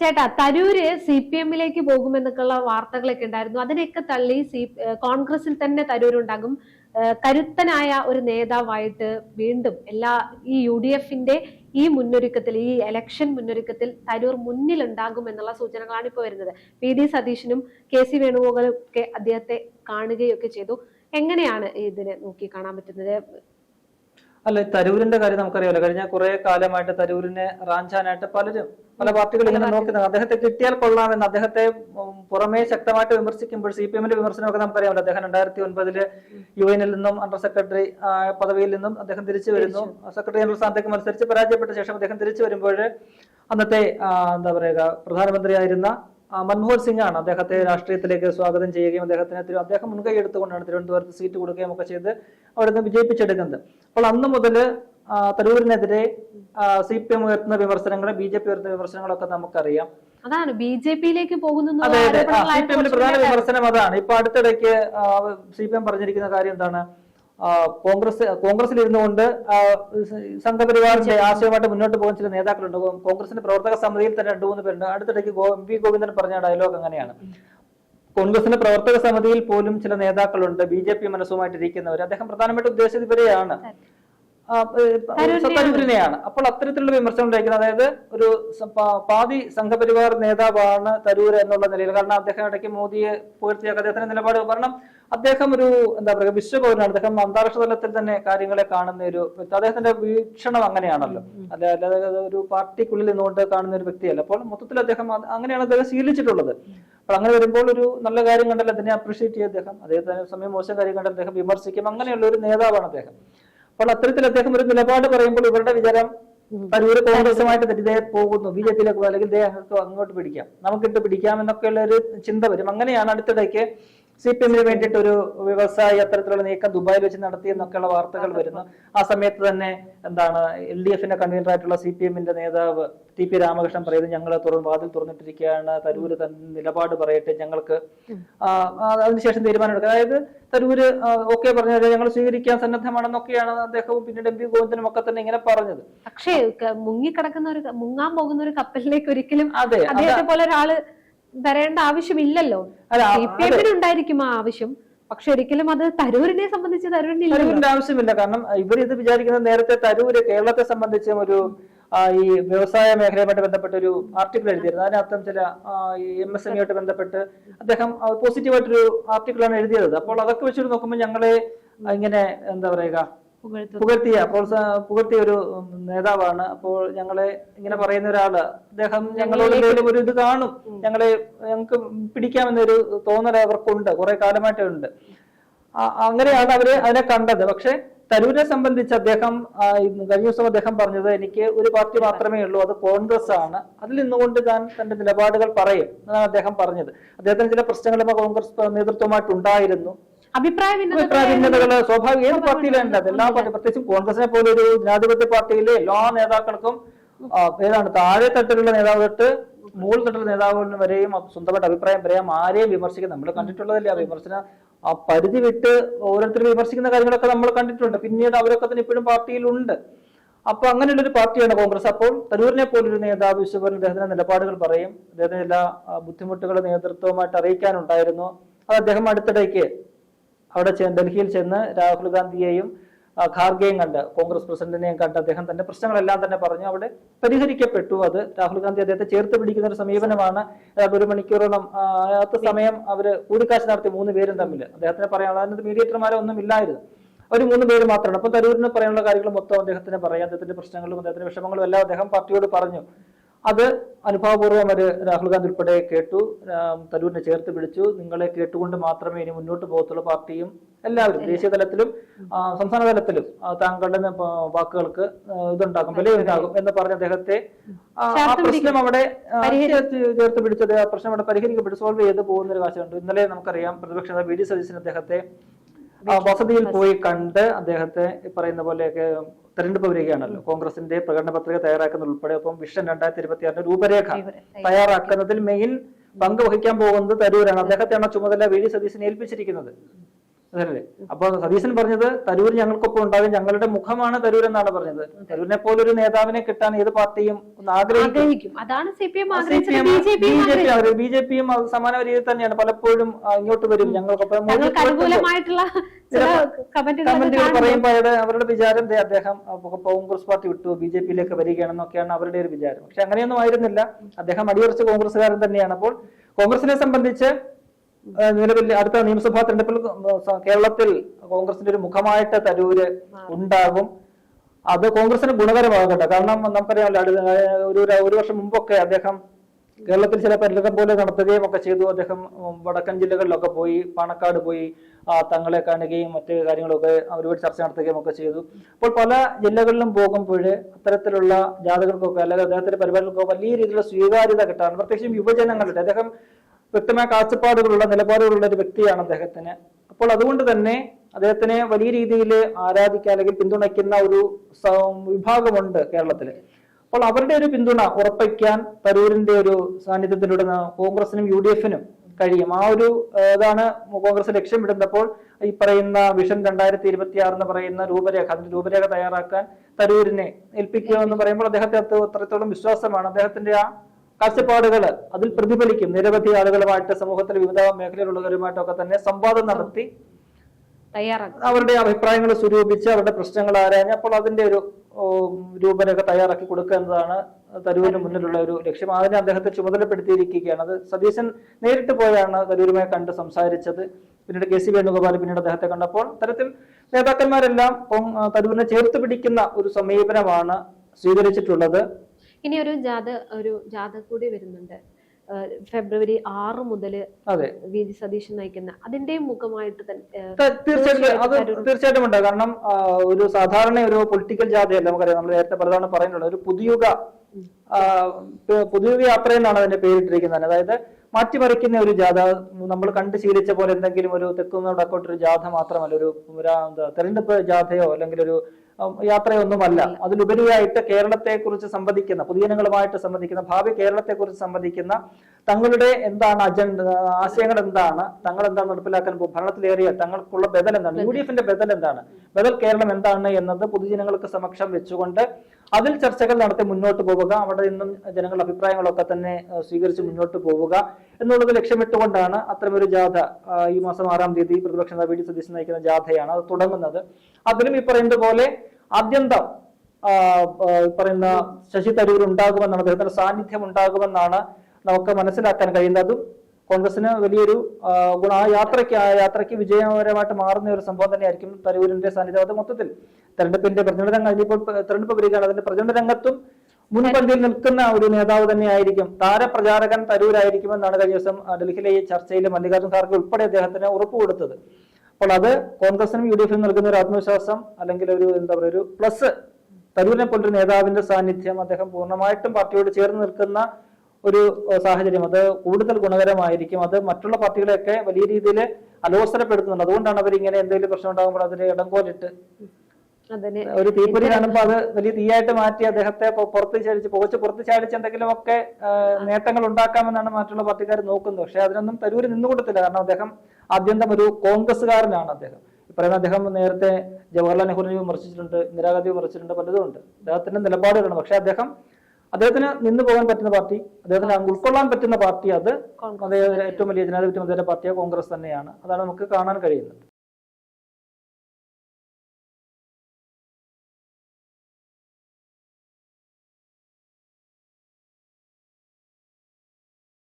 ചേട്ടാ Tharoor C P എമ്മിലേക്ക് പോകുമെന്നൊക്കെയുള്ള വാർത്തകളൊക്കെ ഉണ്ടായിരുന്നു. അതിനെയൊക്കെ തള്ളി സി കോൺഗ്രസിൽ തന്നെ തരൂരുണ്ടാകും. കരുത്തനായ ഒരു നേതാവായിട്ട് വീണ്ടും എല്ലാ ഈ യു ഡി എഫിന്റെ ഈ മുന്നൊരുക്കത്തിൽ ഈ എലക്ഷൻ മുന്നൊരുക്കത്തിൽ തരൂർ മുന്നിൽ ഉണ്ടാകും എന്നുള്ള സൂചനകളാണ് ഇപ്പോൾ വരുന്നത്. പി ഡി സതീശനും കെ സി വേണുഗോപാലും ഒക്കെ അദ്ദേഹത്തെ കാണുകയൊക്കെ ചെയ്തു. എങ്ങനെയാണ് ഇതിനെ നോക്കി കാണാൻ പറ്റുന്നത്? അല്ല തരൂരിന്റെ കാര്യം നമുക്കറിയാമല്ലോ കഴിഞ്ഞ കുറെ കാലമായിട്ട് തരൂരിനെ റാഞ്ചാനായിട്ട് പലരും പല പാർട്ടികൾ ഇങ്ങനെ നോക്കുന്നത്. അദ്ദേഹത്തെ കിട്ടിയാൽ കൊള്ളാമെന്ന് അദ്ദേഹത്തെ പുറമേ ശക്തമായിട്ട് വിമർശിക്കുമ്പോൾ സി പി എമ്മിന്റെ വിമർശനമൊക്കെ നമുക്കറിയാമല്ലോ അദ്ദേഹം രണ്ടായിരത്തി ഒൻപതിൽ യു എനിൽ നിന്നും അണ്ടർ സെക്രട്ടറി പദവിയിൽ നിന്നും അദ്ദേഹം തിരിച്ചു വരുന്നു. സെക്രട്ടറി ജനറൽ സ്ഥാനത്തേക്ക് മത്സരിച്ച് പരാജയപ്പെട്ട ശേഷം അദ്ദേഹം തിരിച്ചു വരുമ്പോൾ അന്നത്തെ എന്താ പറയുക പ്രധാനമന്ത്രിയായിരുന്ന മൻമോഹൻ സിംഗ് ആണ് അദ്ദേഹത്തെ രാഷ്ട്രീയത്തിലേക്ക് സ്വാഗതം ചെയ്യുകയും അദ്ദേഹത്തിന് അദ്ദേഹം മുൻകൈ എടുത്തുകൊണ്ടാണ് തിരുവനന്തപുരത്ത് സീറ്റ് കൊടുക്കുകയും ഒക്കെ ചെയ്ത് അവിടെ നിന്ന് വിജയിപ്പിച്ചെടുക്കുന്നത്. അപ്പോൾ അന്ന് മുതൽ തരൂരിനെതിരെ സി പി എം ഉയർത്തുന്ന വിമർശനങ്ങൾ ബി ജെ പി ഉയർത്തുന്ന വിമർശനങ്ങളൊക്കെ നമുക്കറിയാം. അതാണ് ബി ജെ പിയിലേക്ക് പോകുന്നു അതെ അതെ. സി പി ആരോപണങ്ങളായിരുന്നു എമ്മിന്റെ പ്രധാന വിമർശനം അതാണ്. ഇപ്പൊ അടുത്തിടയ്ക്ക് സി പി എം പറഞ്ഞിരിക്കുന്ന കാര്യം എന്താണ്? കോൺഗ്രസ് കോൺഗ്രസിൽ ഇരുന്നുകൊണ്ട് സംഘപരിവാറിന്റെ ആശയമായിട്ട് മുന്നോട്ട് പോകുന്ന ചില നേതാക്കളുണ്ട്. കോൺഗ്രസിന്റെ പ്രവർത്തക സമിതിയിൽ തന്നെ രണ്ടു മൂന്ന് പേരുണ്ട്. അടുത്തിടയ്ക്ക് എം വി ഗോവിന്ദൻ പറഞ്ഞ ഡയലോഗ് അങ്ങനെയാണ്. കോൺഗ്രസിന്റെ പ്രവർത്തക സമിതിയിൽ പോലും ചില നേതാക്കളുണ്ട്. ബി ജെ പി മനസ്സുമായിട്ട് ഇരിക്കുന്നവർ അദ്ദേഹം പ്രധാനമായിട്ട് ഉദ്ദേശിച്ചത് ഇവരെയാണ്. തരൂരിനെയാണ് അപ്പോൾ അത്തരത്തിലുള്ള വിമർശനം ഉണ്ടായിരിക്കുന്നത് അതായത് ഒരു പാതി സംഘപരിവാർ നേതാവാണ് തരൂർ എന്നുള്ള നിലയിൽ. കാരണം അദ്ദേഹം ഇടയ്ക്ക് മോദിയെ പുകഴ്ത്തിയൊക്കെ അദ്ദേഹത്തിന്റെ നിലപാട്. കാരണം അദ്ദേഹം ഒരു എന്താ പറയുക വിശ്വപൗരനാണ് അദ്ദേഹം അന്താരാഷ്ട്ര തലത്തിൽ തന്നെ കാര്യങ്ങളെ കാണുന്ന ഒരു അദ്ദേഹത്തിന്റെ വീക്ഷണം അങ്ങനെയാണല്ലോ. അല്ല അല്ലാതെ ഒരു പാർട്ടിക്കുള്ളിൽ നിന്നുകൊണ്ട് കാണുന്ന ഒരു വ്യക്തിയല്ല. അപ്പോൾ മൊത്തത്തിൽ അദ്ദേഹം അങ്ങനെയാണ് അദ്ദേഹം ശീലിച്ചിട്ടുള്ളത്. അപ്പോൾ അങ്ങനെ വരുമ്പോൾ ഒരു നല്ല കാര്യം കണ്ടല്ലോ അതിനെ അപ്രീഷിയേറ്റ് ചെയ്യും അദ്ദേഹം. അദ്ദേഹത്തിന് സമയം മോശം കാര്യം കണ്ടാൽ അദ്ദേഹം വിമർശിക്കും. അങ്ങനെയുള്ള ഒരു നേതാവാണ് അദ്ദേഹം. അപ്പോൾ അത്തരത്തിൽ അദ്ദേഹം ഒരു നിലപാട് പറയുമ്പോൾ ഇവരുടെ വിചാരം തരൂര് കോൺഗ്രസുമായിട്ട് തെറ്റിതേ പോകുന്നു. ബി ജെ പിയിലേക്ക് പോകും, അല്ലെങ്കിൽ അങ്ങോട്ട് പിടിക്കാം. നമുക്കിട്ട് പിടിക്കാം എന്നൊക്കെയുള്ള ഒരു ചിന്ത വരും. അങ്ങനെയാണ് അടുത്തിടയ്ക്ക് സി പി എമ്മിന് വേണ്ടിയിട്ട് ഒരു വ്യവസായി അത്തരത്തിലുള്ള നീക്കം ദുബായിൽ വെച്ച് നടത്തി എന്നൊക്കെയുള്ള വാർത്തകൾ വരുന്നു. ആ സമയത്ത് തന്നെ എന്താണ് എൽ ഡി എഫിന്റെ കൺവീനർ ആയിട്ടുള്ള സി പി എമ്മിന്റെ നേതാവ് ടി പി രാമകൃഷ്ണൻ പറയുന്നത് ഞങ്ങൾ തുറന്ന് വാതിൽ തുറന്നിട്ടിരിക്കുകയാണ്. തരൂര് തന്നെ നിലപാട് പറയട്ടെ. ഞങ്ങൾക്ക് അതിനുശേഷം തീരുമാനമെടുക്കുക അതായത് തരൂര് ഓക്കെ പറഞ്ഞത് ഞങ്ങൾ സ്വീകരിക്കാൻ സന്നദ്ധമാണെന്നൊക്കെയാണ് അദ്ദേഹവും പിന്നീട് എം പി ഗോവിന്ദനും ഒക്കെ തന്നെ ഇങ്ങനെ പറഞ്ഞത്. പക്ഷേ മുങ്ങിക്കിടക്കുന്ന ഒരു മുങ്ങാൻ പോകുന്ന ഒരു കപ്പലിലേക്ക് ഒരിക്കലും അതെ അതേപോലെ ഒരാൾ വരേണ്ട ആവശ്യമില്ലല്ലോ. അല്ല, സി പി എമ്മിന് ഉണ്ടായിരിക്കും ആ ആവശ്യം. പക്ഷെ ഒരിക്കലും അത് തരൂരിനെ സംബന്ധിച്ച് തരൂരിന്റെ ആവശ്യമില്ല. കാരണം ഇവർ ഇത് വിചാരിക്കുന്നത് നേരത്തെ തരൂര് കേരളത്തെ സംബന്ധിച്ചും ഒരു ഈ വ്യവസായ മേഖലയുമായിട്ട് ബന്ധപ്പെട്ട ഒരു ആർട്ടിക്കിൾ എഴുതിയിരുന്നു. അതിനർത്ഥം ചില എം എസ് എം ആയിട്ട് ബന്ധപ്പെട്ട് അദ്ദേഹം പോസിറ്റീവായിട്ടൊരു ആർട്ടിക്കിളാണ് എഴുതിയത്. അപ്പോൾ അതൊക്കെ വെച്ചിട്ട് നോക്കുമ്പോൾ ഞങ്ങളെ ഇങ്ങനെ എന്താ പറയുക. പുകഴ്ത്തിയ അപ്പോൾ പുകഴ്ത്തിയ ഒരു നേതാവാണ്. അപ്പോൾ ഞങ്ങളെ ഇങ്ങനെ പറയുന്ന ഒരാൾ. അദ്ദേഹം ഞങ്ങളോട് എന്തെങ്കിലും ഒരു ഇത് കാണും. ഞങ്ങളെ ഞങ്ങൾക്ക് പിടിക്കാമെന്നൊരു തോന്നൽ അവർക്കുണ്ട്. കുറെ കാലമായിട്ടേ ഉണ്ട്. അങ്ങനെയാണ് അവർ അതിനെ കണ്ടത്. പക്ഷെ തരൂരിനെ സംബന്ധിച്ച് അദ്ദേഹം കഴിഞ്ഞ ദിവസം അദ്ദേഹം പറഞ്ഞത് എനിക്ക് ഒരു പാർട്ടി മാത്രമേ ഉള്ളൂ അത് കോൺഗ്രസ് ആണ് അതിൽ നിന്നുകൊണ്ട് ഞാൻ തന്റെ നിലപാടുകൾ പറയും എന്നാണ് അദ്ദേഹം പറഞ്ഞത്. അദ്ദേഹത്തിന് ചില പ്രശ്നങ്ങളും കോൺഗ്രസ് നേതൃത്വമായിട്ട് ഉണ്ടായിരുന്നു. അഭിപ്രായ അഭിപ്രായ ഭിന്നത ഭിന്നതകൾ സ്വാഭാവിക ഏത് പാർട്ടിയിലുണ്ട് അത് എല്ലാ പാർട്ടി പ്രത്യേകിച്ചും കോൺഗ്രസിനെ പോലെ ഒരു ജനാധിപത്യ പാർട്ടിയിലെ എല്ലാ നേതാക്കൾക്കും ഏതാണ് താഴെ തട്ടിലുള്ള നേതാവ് തൊട്ട് മുകൾ തട്ടിലുള്ള നേതാവുകളിൽ വരെയും സ്വന്തമായിട്ട് അഭിപ്രായം പറയാം ആരെയും വിമർശിക്കും നമ്മൾ കണ്ടിട്ടുള്ളതല്ലേ ആ വിമർശന ആ പരിധി വിട്ട് ഓരോരുത്തരും വിമർശിക്കുന്ന കാര്യങ്ങളൊക്കെ നമ്മൾ കണ്ടിട്ടുണ്ട്. പിന്നീട് അവരൊക്കെ തന്നെ ഇപ്പോഴും പാർട്ടിയിലുണ്ട് അപ്പൊ അങ്ങനെയുള്ള ഒരു പാർട്ടിയാണ് കോൺഗ്രസ്. അപ്പോൾ തരൂരിനെ പോലൊരു നേതാവ് വിശ്വഭരൻ അദ്ദേഹത്തിന്റെ നിലപാടുകൾ പറയും. അദ്ദേഹത്തിന് എല്ലാ ബുദ്ധിമുട്ടുകളും ബുദ്ധിമുട്ടുകൾ നേതൃത്വമായിട്ട് അറിയിക്കാനുണ്ടായിരുന്നു. അത് അദ്ദേഹം അടുത്തിടയ്ക്ക് അവിടെ ഡൽഹിയിൽ ചെന്ന് രാഹുൽ ഗാന്ധിയെയും ഖാർഗെയും കണ്ട് കോൺഗ്രസ് പ്രസിഡന്റിനെയും കണ്ട് അദ്ദേഹം തന്റെ പ്രശ്നങ്ങളെല്ലാം തന്നെ പറഞ്ഞു. അവിടെ പരിഹരിക്കപ്പെട്ടു അത്. രാഹുൽ ഗാന്ധി അദ്ദേഹത്തെ ചേർത്ത് പിടിക്കുന്ന ഒരു സമീപനമാണ്. ഒരു മണിക്കൂറോളം അത് സമയം അവർ കൂടിക്കാഴ്ച നടത്തി. മൂന്ന് പേരും തമ്മിൽ അദ്ദേഹത്തിന് പറയാനുള്ള അതിനകത്ത് മീഡിയേറ്റർമാരോ ഒന്നും ഇല്ലായിരുന്നു. ഒരു മൂന്ന് പേര് മാത്രമാണ്. അപ്പൊ തരൂരിന് പറയാനുള്ള കാര്യങ്ങൾ മൊത്തം അദ്ദേഹത്തിന് പറയാം. അദ്ദേഹത്തിന്റെ പ്രശ്നങ്ങളും അദ്ദേഹത്തിന്റെ വിഷമങ്ങളും എല്ലാം അദ്ദേഹം പാർട്ടിയോട് പറഞ്ഞു. അത് അനുഭവപൂർവം അവർ രാഹുൽ ഗാന്ധി ഉൾപ്പെടെ കേട്ടു. തരൂരിനെ ചേർത്ത് പിടിച്ചു. നിങ്ങളെ കേട്ടുകൊണ്ട് മാത്രമേ ഇനി മുന്നോട്ട് പോകത്തുള്ളൂ പാർട്ടിയും എല്ലാവരും ദേശീയ തലത്തിലും സംസ്ഥാന തലത്തിലും താങ്കളുടെ വാക്കുകൾക്ക് ഇതുണ്ടാകും വിലയുണ്ടാകും എന്ന് പറഞ്ഞ അദ്ദേഹത്തെ ആ, പ്രശ്നം അവിടെ ചേർത്ത് പിടിച്ചത് ആ പ്രശ്നം അവിടെ പരിഹരിക്കപ്പെട്ടു സോൾവ് ചെയ്ത് പോകുന്ന ഒരു കാഴ്ചയുണ്ട് ഇന്നലെ നമുക്കറിയാം പ്രതിപക്ഷ നേതാവ് വി ഡി സതീശൻ അദ്ദേഹത്തെ വസതിയിൽ പോയി കണ്ട് അദ്ദേഹത്തെ പറയുന്ന പോലെയൊക്കെ തെരഞ്ഞെടുപ്പ് വരികയാണല്ലോ. കോൺഗ്രസിന്റെ പ്രകടന പത്രിക തയ്യാറാക്കുന്നത് ഉൾപ്പെടെ. ഒപ്പം വിഷൻ രണ്ടായിരത്തി ഇരുപത്തി ആറിന്റെ രൂപരേഖ. തയ്യാറാക്കുന്നതിൽ മെയിൻ പങ്ക് വഹിക്കാൻ പോകുന്നത് തരൂരാണ്. അദ്ദേഹത്തെയാണ് ചുമതല വി ഡി സതീശനെ ഏൽപ്പിച്ചിരിക്കുന്നത്. അതല്ലേ അപ്പൊ സതീശൻ പറഞ്ഞത് തരൂർ ഞങ്ങൾക്കൊപ്പം ഉണ്ടാകും ഞങ്ങളുടെ മുഖമാണ് തരൂർ എന്നാണ് പറഞ്ഞത്. തരൂരിനെ പോലെ ഒരു നേതാവിനെ കിട്ടാൻ ഏത് പാർട്ടിയും ആഗ്രഹിക്കും. അതാണ് സി പി എം ആഗ്രഹിച്ചത്. ബി ജെ പിയും സമാന രീതിയിൽ തന്നെയാണ്. പലപ്പോഴും ഇങ്ങോട്ട് വരും ഞങ്ങൾക്കൊപ്പം. കമന്റുകൾ പറയുമ്പോൾ അവരുടെ വിചാരം അദ്ദേഹം കോൺഗ്രസ് പാർട്ടി വിട്ടു ബി ജെ പിയിലേക്ക് വരികയാണെന്നൊക്കെയാണ് അവരുടെ ഒരു വിചാരം. പക്ഷെ അങ്ങനെയൊന്നും ആയിരുന്നില്ല. അദ്ദേഹം അടിയുറച്ച് കോൺഗ്രസ്സുകാരൻ തന്നെയാണ്. അപ്പോൾ കോൺഗ്രസിനെ സംബന്ധിച്ച് നിലവിൽ അടുത്ത നിയമസഭാ തെരഞ്ഞെടുപ്പിൽ കേരളത്തിൽ കോൺഗ്രസിന്റെ ഒരു മുഖമായിട്ട് തരൂര് ഉണ്ടാകും. അത് കോൺഗ്രസിന് ഗുണകരമാകട്ടെ. കാരണം നമുക്കറിയാമല്ലോ ഒരു ഒരു- വർഷം മുമ്പൊക്കെ അദ്ദേഹം കേരളത്തിൽ ചില പര്യടനം പോലെ നടത്തുകയും ഒക്കെ ചെയ്തു. അദ്ദേഹം വടക്കൻ ജില്ലകളിലൊക്കെ പോയി പാണക്കാട് പോയി തങ്ങളെ കാണുകയും മറ്റ് കാര്യങ്ങളൊക്കെ അവരോട് ചർച്ച നടത്തുകയും ഒക്കെ ചെയ്തു. അപ്പോൾ പല ജില്ലകളിലും പോകുമ്പോൾ അത്തരത്തിലുള്ള ജാഥകൾക്കൊക്കെ അല്ലെങ്കിൽ അദ്ദേഹത്തിന്റെ പരിപാടികൾക്കൊക്കെ വലിയ രീതിയിലുള്ള സ്വീകാര്യത കിട്ടാറുണ്ട്. പ്രത്യേകിച്ചും യുവജനങ്ങളുടെ അദ്ദേഹം വ്യക്തമായ കാഴ്ചപ്പാടുകളുള്ള നിലപാടുകളുള്ള ഒരു വ്യക്തിയാണ് അദ്ദേഹത്തിന്. അപ്പോൾ അതുകൊണ്ട് തന്നെ അദ്ദേഹത്തിനെ വലിയ രീതിയിൽ ആരാധിക്കുക അല്ലെങ്കിൽ പിന്തുണയ്ക്കുന്ന ഒരു വിഭാഗമുണ്ട് കേരളത്തിൽ അപ്പോൾ അവരുടെ ഒരു പിന്തുണ ഉറപ്പിക്കാൻ തരൂരിന്റെ ഒരു സാന്നിധ്യത്തിലൂടെ കോൺഗ്രസിനും യു ഡി എഫിനും കഴിയും. ആ ഒരു ഇതാണ് കോൺഗ്രസ് ലക്ഷ്യമിടുന്നപ്പോൾ ഈ പറയുന്ന വിഷൻ രണ്ടായിരത്തി ഇരുപത്തി ആറ് എന്ന് പറയുന്ന രൂപരേഖ അതിന്റെ രൂപരേഖ തയ്യാറാക്കാൻ തരൂരിനെ ഏൽപ്പിക്കുക എന്ന് പറയുമ്പോൾ അദ്ദേഹത്തെ അത് അത്രത്തോളം വിശ്വാസമാണ്. അദ്ദേഹത്തിന്റെ ആ കാഴ്ചപ്പാടുകൾ അതിൽ പ്രതിഫലിക്കും. നിരവധി ആളുകളുമായിട്ട് സമൂഹത്തിലെ വിവിധ മേഖലയിലുള്ളവരുമായിട്ടൊക്കെ തന്നെ സംവാദം നടത്തി അവരുടെ അഭിപ്രായങ്ങൾ സ്വരൂപിച്ച് അവരുടെ പ്രശ്നങ്ങൾ ആരാഞ്ഞ് അപ്പോൾ അതിന്റെ ഒരു രൂപരേഖ തയ്യാറാക്കി കൊടുക്കുക എന്നതാണ് തരൂരിന് മുന്നിലുള്ള ഒരു ലക്ഷ്യം. അതിനെ അദ്ദേഹത്തെ ചുമതലപ്പെടുത്തിയിരിക്കുകയാണ്. അത് സതീശൻ നേരിട്ട് പോയാണ് തരൂരുമായി കണ്ട് സംസാരിച്ചത്. പിന്നീട് കെ സി വേണുഗോപാൽ പിന്നീട് അദ്ദേഹത്തെ കണ്ടപ്പോൾ തരത്തിൽ നേതാക്കന്മാരെല്ലാം തരൂരിനെ ചേർത്ത് പിടിക്കുന്ന ഒരു സമീപനമാണ് സ്വീകരിച്ചിട്ടുള്ളത്. ഇനി ഒരു ജാഥ ഒരു ജാഥ കൂടി വരുന്നുണ്ട്. ഫെബ്രുവരി ആറ് മുതൽ വി ജി സതീശൻ നയിക്കുന്ന അതിന്റെയും മുഖമായിട്ട് തന്നെ തീർച്ചയായിട്ടും അത് തീർച്ചയായിട്ടും ഉണ്ട്. കാരണം ഒരു സാധാരണ ഒരു പൊളിറ്റിക്കൽ ജാഥയല്ല. നമുക്കറിയാം. നമ്മൾ നേരത്തെ പലതവണ പറയുന്നുള്ളത് ഒരു പുതിയുഗ പുതിയുഗ യാത്ര എന്നാണ് അതിന്റെ പേരിട്ടിരിക്കുന്നത്. അതായത് മാറ്റിമറിക്കുന്ന ഒരു ജാഥ. നമ്മൾ കണ്ട് ശീലിച്ച പോലെ എന്തെങ്കിലും ഒരു തെക്കുന്ന വടക്കോട്ട് ഒരു ജാഥ മാത്രമല്ല ഒരു എന്താ തെരഞ്ഞെടുപ്പ് ജാഥയോ അല്ലെങ്കിൽ ഒരു യാത്രയൊന്നുമല്ല. അതിലുപരിയായിട്ട് കേരളത്തെ കുറിച്ച് സംവദിക്കുന്ന പൊതുജനങ്ങളുമായിട്ട് സംവദിക്കുന്ന ഭാവി കേരളത്തെ കുറിച്ച് സംവദിക്കുന്ന തങ്ങളുടെ എന്താണ് അജണ്ട ആശയങ്ങൾ എന്താണ് തങ്ങൾ എന്താണ് നടപ്പിലാക്കാൻ ഭരണത്തിലേറിയ തങ്ങൾക്കുള്ള ബദൽ എന്താണ് യു ഡി എഫിന്റെ ബദൽ എന്താണ്? ബദൽ കേരളം എന്താണ് എന്നത് പൊതുജനങ്ങൾക്ക് സമക്ഷം വെച്ചുകൊണ്ട് അതിൽ ചർച്ചകൾ നടത്തി മുന്നോട്ട് പോവുക അവിടെ നിന്നും ജനങ്ങളുടെ അഭിപ്രായങ്ങളൊക്കെ തന്നെ സ്വീകരിച്ച് മുന്നോട്ട് പോവുക എന്നുള്ളത് ലക്ഷ്യമിട്ടുകൊണ്ടാണ് അത്തരമൊരു ജാഥ ഈ മാസം ആറാം തീയതി പ്രതിപക്ഷ നേതാവ് വി ഡി സതീശൻ നയിക്കുന്ന ജാഥയാണ് അത് തുടങ്ങുന്നത്. അതിലും ഈ പറയുന്നത് പോലെ ആദ്യന്തം പറയുന്ന ശശി തരൂർ ഉണ്ടാകുമെന്നാണ് അദ്ദേഹത്തിന്റെ സാന്നിധ്യം ഉണ്ടാകുമെന്നാണ് നമുക്ക് മനസ്സിലാക്കാൻ കഴിയുന്നതും. കോൺഗ്രസിന് വലിയൊരു ഗുണ ആ യാത്രയ്ക്ക് ആ യാത്രയ്ക്ക് വിജയകരമായിട്ട് മാറുന്ന ഒരു സംഭവം തന്നെയായിരിക്കും തരൂരിന്റെ സാന്നിധ്യം അത് മൊത്തത്തിൽ. തെരഞ്ഞെടുപ്പിന്റെ പ്രചരണ ഇനിയിപ്പോൾ തെരഞ്ഞെടുപ്പ് വരികയാണ് അതിന്റെ പ്രചരണ രംഗത്തും മുൻപന്തിയിൽ നിൽക്കുന്ന ഒരു നേതാവ് തന്നെയായിരിക്കും. താരപ്രചാരകൻ തരൂരായിരിക്കുമെന്നാണ് കഴിഞ്ഞ ദിവസം ഡൽഹിയിലെ ഈ ചർച്ചയിൽ മല്ലികാർജുൻ ഖാർഗെ ഉൾപ്പെടെ അദ്ദേഹത്തിന് ഉറപ്പ് കൊടുത്തത് അപ്പോൾ അത് കോൺഗ്രസിനും യു ഡി എഫിനും നൽകുന്ന ഒരു ആത്മവിശ്വാസം അല്ലെങ്കിൽ ഒരു എന്താ പറയുക ഒരു പ്ലസ് തരൂരിനെ പോലൊരു നേതാവിന്റെ സാന്നിധ്യം അദ്ദേഹം പൂർണമായിട്ടും പാർട്ടിയോട് ചേർന്ന് നിൽക്കുന്ന ഒരു സാഹചര്യം. അത് കൂടുതൽ ഗുണകരമായിരിക്കും. അത് മറ്റുള്ള പാർട്ടികളെയൊക്കെ വലിയ രീതിയിൽ അലോസരപ്പെടുത്തുന്നുണ്ട്. അതുകൊണ്ടാണ് അവർ ഇങ്ങനെ എന്തെങ്കിലും പ്രശ്നം ഉണ്ടാകുമ്പോൾ അതിൽ ഇടങ്കോലിട്ട് അതിന് ഒരു തീപ്പൊരി കാണുമ്പോൾ അത് വലിയ തീയായിട്ട് മാറ്റി അദ്ദേഹത്തെ പുറത്ത് ചാടിച്ച് പുകച്ച് പുറത്ത് ചാടിച്ച് എന്തെങ്കിലുമൊക്കെ നേട്ടങ്ങൾ ഉണ്ടാക്കാമെന്നാണ് മറ്റുള്ള പാർട്ടിക്കാർ നോക്കുന്നത്. പക്ഷെ അതിനൊന്നും തരൂര് നിന്നുകൊടുത്തില്ല കാരണം അദ്ദേഹം ആദ്യന്തം ഒരു കോൺഗ്രസ്സുകാരനാണ് അദ്ദേഹം. പറയുന്ന അദ്ദേഹം നേരത്തെ ജവഹർലാൽ നെഹ്റുവിനെ വിമർശിച്ചിട്ടുണ്ട് ഇന്ദിരാഗാന്ധി വിമർശിച്ചിട്ടുണ്ട് പലതും ഉണ്ട് അദ്ദേഹത്തിന്റെ നിലപാടുകളാണ്. പക്ഷെ അദ്ദേഹം അദ്ദേഹത്തിന് നിന്ന് പോകാൻ പറ്റുന്ന പാർട്ടി അദ്ദേഹത്തിന് ഉൾക്കൊള്ളാൻ പറ്റുന്ന പാർട്ടി അത് ഏറ്റവും വലിയ ജനാധിപത്യ മതേതര പാർട്ടിയാണ് കോൺഗ്രസ് തന്നെയാണ്. അതാണ് നമുക്ക് കാണാൻ കഴിയുന്നത്.